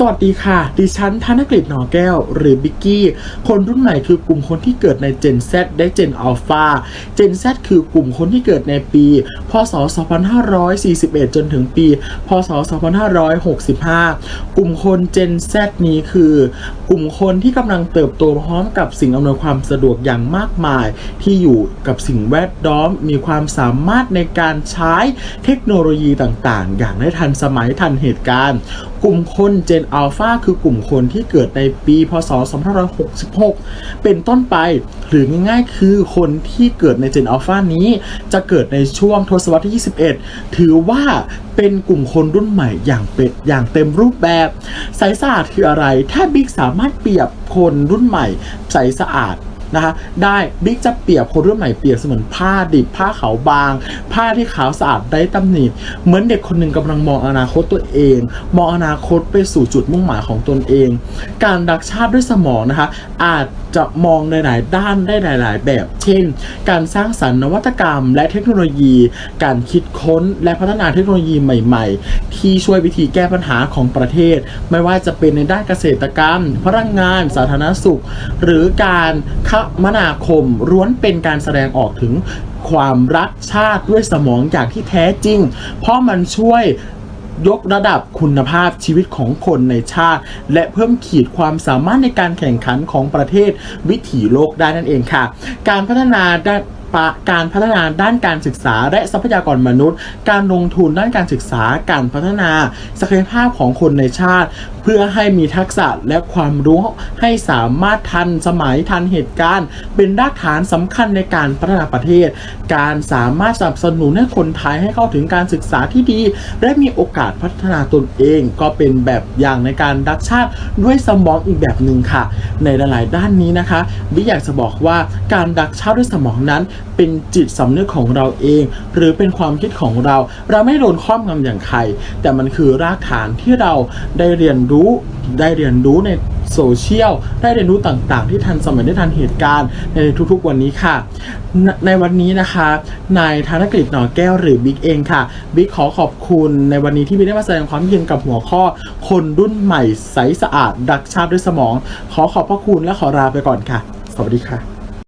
สวัสดีค่ะ ดิฉันธนกฤษหนอแก้ว หรือบิกกี้ คนรุ่นใหม่คือกลุ่มคนที่เกิดใน Gen Z ได้ Gen Alpha Gen Z คือกลุ่มคนที่เกิดในปี พศ 2541 จนถึงปี พศ 2565 กลุ่มคน Gen Z นี้คือ กลุ่มคนที่กำลังเติบโตพร้อมกับสิ่งอำนวยความสะดวกอย่างมากมาย ที่อยู่กับสิ่งแวดล้อม มีความสามารถในการใช้เทคโนโลยีต่างๆ อย่างได้ทันสมัยทันเหตุการณ์ กลุ่มคนเจนอัลฟาคือกลุ่มคนที่เกิดในปีพศ 2566 เป็นต้นไป หรือง่ายๆ คือคนที่เกิดในเจนอัลฟานี้ จะเกิดในช่วงทศวรรษที่ 21 ถือว่าเป็นกลุ่มคนรุ่นใหม่อย่างเป็ดอย่างเต็มรูปแบบใสสะอาดคืออะไร ถ้าบิ๊กสามารถเปรียบคนรุ่นใหม่ใสสะอาด นะคะได้บิ๊กจะเปรียบคนรุ่นใหม่เปรียบเสมือนผ้าดิบผ้าขาวบาง ผ้าที่ขาวสะอาดได้ตำหนิเหมือนเด็กคนหนึ่งกำลังมองอนาคตตัวเอง มองอนาคตไปสู่จุดมุ่งหมายของตนเอง การรักชาติด้วยสมองนะคะอาจจะมองในหลายด้านได้หลาย ๆ แบบ เช่น การสร้างสรรค์นวัตกรรม และเทคโนโลยี การคิดค้นและพัฒนาเทคโนโลยีใหม่ ๆที่ช่วยวิธีแก้ปัญหาของประเทศ ไม่ว่าจะเป็นในด้านเกษตรกรรม พลังงาน สาธารณสุข หรือการคมนาคมล้วนเป็นการแสดงออกถึงความรักชาติด้วยสมองอย่างที่แท้จริง เพราะมันช่วยยกระดับคุณภาพชีวิตของคนในชาติ และเพิ่มขีดความสามารถในการแข่งขันของประเทศวิถีโลกได้นั่นเองค่ะ การพัฒนาด้าน ปะ การพัฒนาด้านการศึกษา และทรัพยากรมนุษย์ การลงทุนด้านการศึกษา การพัฒนาศักยภาพของคนในชาติ เพื่อให้มีทักษะและความรู้ให้สามารถทันสมัยทันเหตุการณ์ เป็นรากฐานสำคัญในการพัฒนาประเทศ การสามารถสนับสนุนให้คนไทยให้เข้าถึงการศึกษาที่ดี และมีโอกาสพัฒนาตนเอง ก็เป็นแบบอย่างในการรักชาติด้วยสมองอีกแบบหนึ่งค่ะในหลาย ๆ ด้านนี้นะคะบิ๊กอยากจะบอกว่าการรักชาติด้วยสมองนั้น เป็นจิตสำนึกของเราเอง หรือเป็นความคิดของเรา เราไม่โดนครอบงำอย่างใคร แต่มันคือรากฐานที่เราได้เรียนรู้ได้เรียนรู้ใน โซเชียล ได้เรียนรู้ต่างๆ ที่ทันสมัยได้ทันเหตุการณ์ในทุกๆวันนี้ค่ะ ในในวันนี้นะคะนายธนกฤษหนอแก้วหรือบิ๊กเองค่ะบิ๊กขอขอบคุณในวันนี้ที่บิ๊กได้มาแสดงความคิดเห็นกับหัวข้อ คนรุ่นใหม่ใสสะอาด ดักชาติด้วยสมอง ขอขอบพระคุณและขอลาไปก่อนค่ะ สวัสดีค่ะ